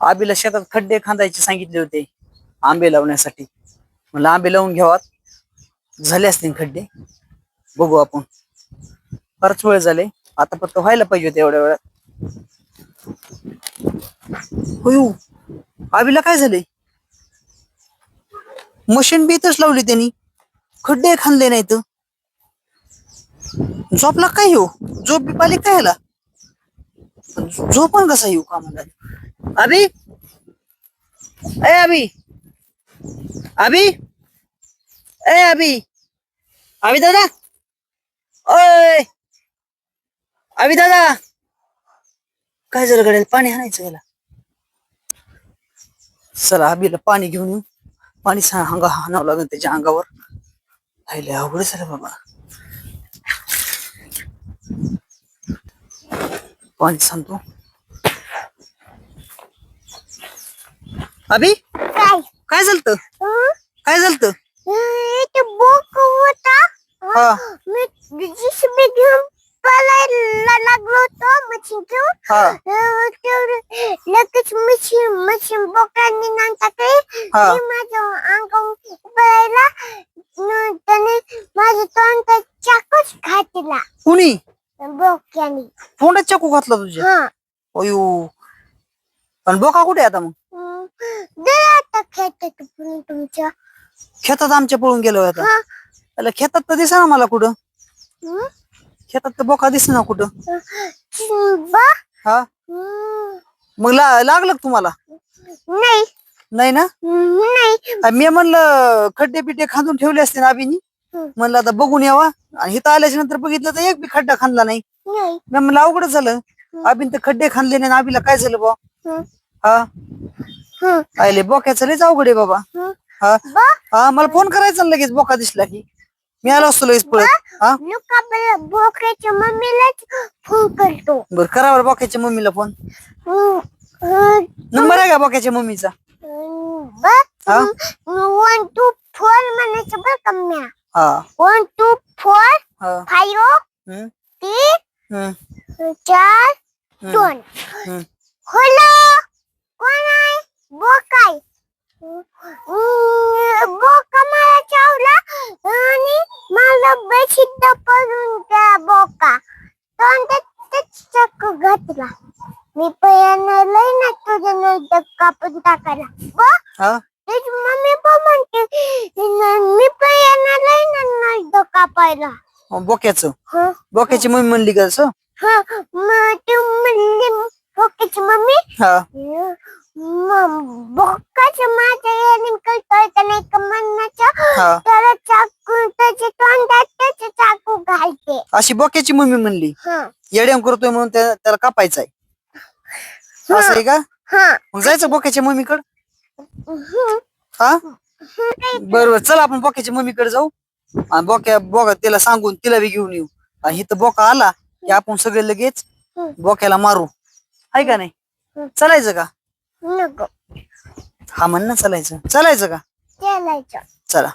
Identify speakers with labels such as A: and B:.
A: आबीला शेतात खड्डे खांदायचे सांगितले होते आंबे लावण्यासाठी. म्हणलं आंबे लावून घ्यावात. झाले असतील खड्डे. बघू आपण. बराच वेळ झाले. आता फक्त व्हायला पाहिजे होते एवढ्या वेळात. होयू आबीला काय झाले मशीन बी लावली त्यांनी. खड्डे खांदले नाहीत. झोपला काय येऊ झोप बी पाली काय ह्याला? झोपण कसा येऊ का म्हणला अभी? ए अभी। अभी? ए अभी। अभी दादा? ओय! अभी दादा! काय झालं गड्या पाणी आणायचं गेला चला अभिला पाणी घेऊन येऊ. पाणी सा- अंगा हाणावं लागेल त्याच्या अंगावर राहिले अवघड झालं बाबा. पाणी सांगतो. अभि?
B: काय?
A: काय झालत? काय झालत?
B: ते बोक होता.
A: हा.
B: मी जिसबी घेऊन पळायला लागलो होतो मशीन घेऊन.
A: हा.
B: अं, तेवढं लगेच मशीन मशीन बोकांनी नंतर ते.
A: हा.
B: ते माझ्या अंगावर पळायला. न- त्याने माझं तोंड चाकूच घातला.
A: कुणी?
B: बोक्याने.
A: तोंडात चाकू घातला तुझ्या?
B: हा.
A: अयो पण बोका कुठे आहे आता मग?
B: आता खेळतात पण तुमच्या.
A: खेतात आमच्या पळून गेलो आता.
B: हा.
A: त्याला खेतात तर दिसा ना मला कुठं.
B: हं?
A: खेतात तर बोका दिसे ना कुठं.
B: चिंबा
A: हा.
B: हं.
A: मग ला लागलं का तुम्हाला?
B: नाही.
A: नाही ना?
B: नाही.
A: आ, मी म्हणलं खड्डे पिड्डे खांदून ठेवले असते ना आबीनी
B: हं.
A: म्हणलं आता बघून यावा. आणि इथं आल्याच्यानंतर बघितलं तर एक बी खड्डा खांदला नाही.
B: नाही.
A: मी म्हणलं अवघड झालं. आबीन तर खड्डे खांदले नाही आणि आबीला काय झालं बा
B: हं.
A: आयले बोक्याचं लयच अवघड आहे बाबा.
B: हं.
A: हा मला फोन करायचा ना लगेच बोका दिसला की. मी आलो असतो लगेच पळत हा?
B: बोकड्याच्या मम्मीलाच फोन करतो.
A: बर करावर बोक्याच्या मम्मीला फोन.
B: हं. हं.
A: नंबर आहे का बोक्याच्या मम्मीचा?
B: हं. वन टू फोर म्हणायचं बरं का म्या?
A: हा.
B: वन टू फोर
A: हा.
B: फाईव्ह
A: हम्म,
B: तीन
A: हम्म,
B: चार
A: हम्म,
B: दोन.
A: हम्म.
B: हॅलो कोण आहे बोकाय बोका मला चावला आणि मला बेशिद्ध पडून त्या बोका चक्क घातला. मी पयानं लय ना तुझ्या नंतर कापून टाकायला. बा
A: हा?
B: त्याची मम्मी पण म्हणते "न- मी पयानं लय ना नंतर कापायला.
A: बोक्याचं?
B: हं.
A: बोक्याची मम्मी म्हणली का असं?
B: हा मग तू म्हणली बोकाची मम्मी? बोकाच्या माझ्या याने कळतोय का नाही का? म्हणण्याच्या त्याला चाकू त्याच्या तोंडात त्याचे चाकू घालते.
A: अशी बोक्याची मम्मी म्हणली.
B: हा.
A: येड्याम करतोय म्हणून त्या- त्याला कापायचंय. असं आहे का?
B: हा.
A: मग जायचं बोक्याच्या मम्मीकडे?
B: हं.
A: हा बरोबर. चला आपण बोक्याच्या मम्मीकडे जाऊ. आणि बोक्या बोका तिला सांगून तिला बी घेऊन येऊ. आणि इथं बोका आला की आपण सगळे लगेच. बोक्याला मारू. आहे का नाही. चालायचं का?
B: नको.
A: हा म्हण ना चालायचं. चालायचं का?
B: चालायचं.
A: चला.